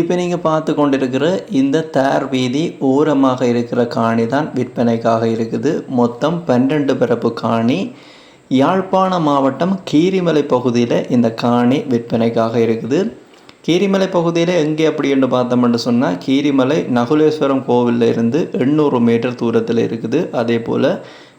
இப்போ நீங்கள் பார்த்து கொண்டிருக்கிற இந்த தேர் வீதி ஓரமாக இருக்கிற காணி தான் விற்பனைக்காக இருக்குது. மொத்தம் பன்னெண்டு பிறப்பு காணி. யாழ்ப்பாண மாவட்டம் கீரிமலை பகுதியில் இந்த காணி விற்பனைக்காக இருக்குது. கீரிமலை பகுதியில் எங்கே அப்படி என்று பார்த்தோம்னு சொன்னால் கீரிமலை நகுலேஸ்வரம் கோவிலில் இருந்து எண்ணூறு மீட்டர் தூரத்தில் இருக்குது. அதே போல்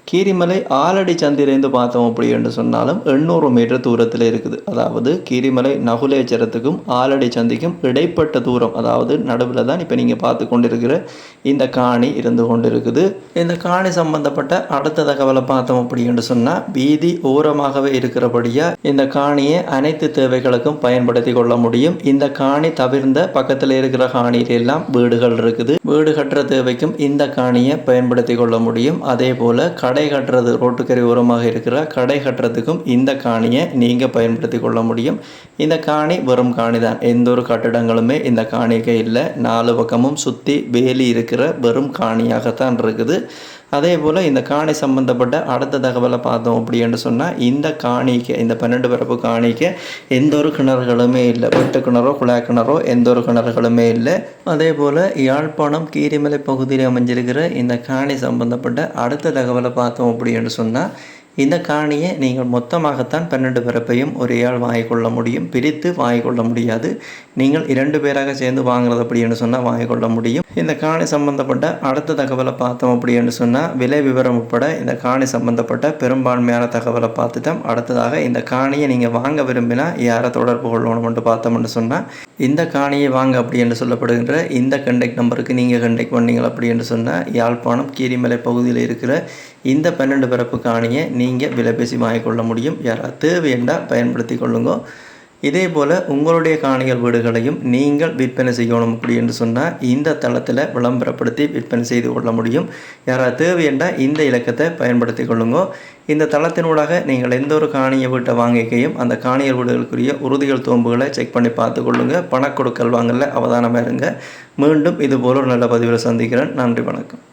கீரிமலை ஆலடி சந்திலேருந்து பார்த்தோம் அப்படி என்று சொன்னாலும் எண்ணூறு மீட்டர் தூரத்தில் இருக்குது. அதாவது கீரிமலை நகுலேச்சரத்துக்கும் ஆலடி சந்திக்கும் இடைப்பட்ட தூரம் அதாவது நடுவில் தான் இப்போ நீங்கள் பார்த்து கொண்டிருக்கிற இந்த காணி இருந்து கொண்டு இருக்குது இந்த காணி சம்பந்தப்பட்ட அடுத்த தகவலை பார்த்தோம் அப்படின்னு சொன்னால் வீதி ஓரமாகவே இருக்கிறபடியாக இந்த காணியை அனைத்து தேவைகளுக்கும் பயன்படுத்தி கொள்ள முடியும். இந்த காணி தவிர்ந்த பக்கத்தில் இருக்கிற காணியில எல்லாம் வீடுகள் இருக்குது. வீடு கட்டுற தேவைக்கும் இந்த காணியை பயன்படுத்தி கொள்ள முடியும். அதே போல் கடை கட்டுறது ரோட்டுக்கரை ஓரமாக இருக்கிற கடை கட்டுறதுக்கும் இந்த காணியை நீங்கள் பயன்படுத்தி கொள்ள முடியும். இந்த காணி வெறும் காணி தான் எந்த ஒரு கட்டிடங்களுமே இந்த காணிக்கு இல்லை. நாலு பக்கமும் சுற்றி வேலி இருக்கு. இருக்கிற வெறும் காணியாகத்தான் இருக்குது. அதே போல் இந்த காணி சம்மந்தப்பட்ட அடுத்த தகவலை பார்த்தோம் அப்படின்னு சொன்னால் இந்த காணிக்கு இந்த பன்னெண்டு பிறப்பு காணிக்கு எந்த ஒரு கிணறுகளுமே இல்லை. வெட்டு கிணறோ குழாய் கிணறோ எந்த ஒரு கிணறுகளுமே இல்லை. அதே போல் யாழ்ப்பாணம் கீரிமலை பகுதியில் அமைஞ்சிருக்கிற இந்த காணி சம்பந்தப்பட்ட அடுத்த தகவலை பார்த்தோம் அப்படின்னு சொன்னால் இந்த காணியை நீங்கள் மொத்தமாகத்தான் பன்னெண்டு பிறப்பையும் ஒரே ஆள் வாங்கிக்கொள்ள முடியும். பிரித்து வாங்கிக்கொள்ள முடியாது. நீங்கள் இரண்டு பேராக சேர்ந்து வாங்குறது அப்படின்னு சொன்னால் வாங்கிக்கொள்ள முடியும். இந்த காணி சம்பந்தப்பட்ட அடுத்த தகவலை பார்த்தோம் அப்படின்னு சொன்னால் விலை விவரம் உட்பட இந்த காணி சம்பந்தப்பட்ட பெரும்பான்மையான தகவலை பார்த்துட்டோம். அடுத்ததாக இந்த காணியை நீங்கள் வாங்க விரும்பினா யாரை தொடர்பு கொள்ளணும்னு பார்த்தோம்னு சொன்னால் இந்த காணியை வாங்க அப்படி என்று சொல்லப்படுகின்ற இந்த கண்டெக்ட் நம்பருக்கு நீங்கள் கண்டெக்ட் பண்ணீங்க அப்படி என்று சொன்னால் யாழ்ப்பாணம் கீரிமலை பகுதியில் இருக்கிற இந்த பன்னெண்டு பிறப்பு காணியை நீங்கள் விலைபேசி வாங்கிக்கொள்ள முடியும். யாராவது தேவையண்டா பயன்படுத்தி கொள்ளுங்க. இதே போல் உங்களுடைய காணிகள் வீடுகளையும் நீங்கள் விற்பனை செய்யணும் அப்படி என்று சொன்னால் இந்த தளத்தில் விளம்பரப்படுத்தி விற்பனை செய்து கொள்ள முடியும். யாராவது தேவையண்டா இந்த இலக்கத்தை பயன்படுத்தி கொள்ளுங்க. இந்த தளத்தினூடாக நீங்கள் எந்த ஒரு காணிய வீட்டை வாங்கிக்கையும் அந்த காணியல் வீடுகளுக்குரிய உறுதிகள் தோம்புகளை செக் பண்ணி பார்த்து கொள்ளுங்கள் பணக்கொடுக்கல் வாங்கல அவதானமாக இருங்க. மீண்டும் இது போல ஒரு நல்ல பதிவில் சந்திக்கிறேன். நன்றி வணக்கம்.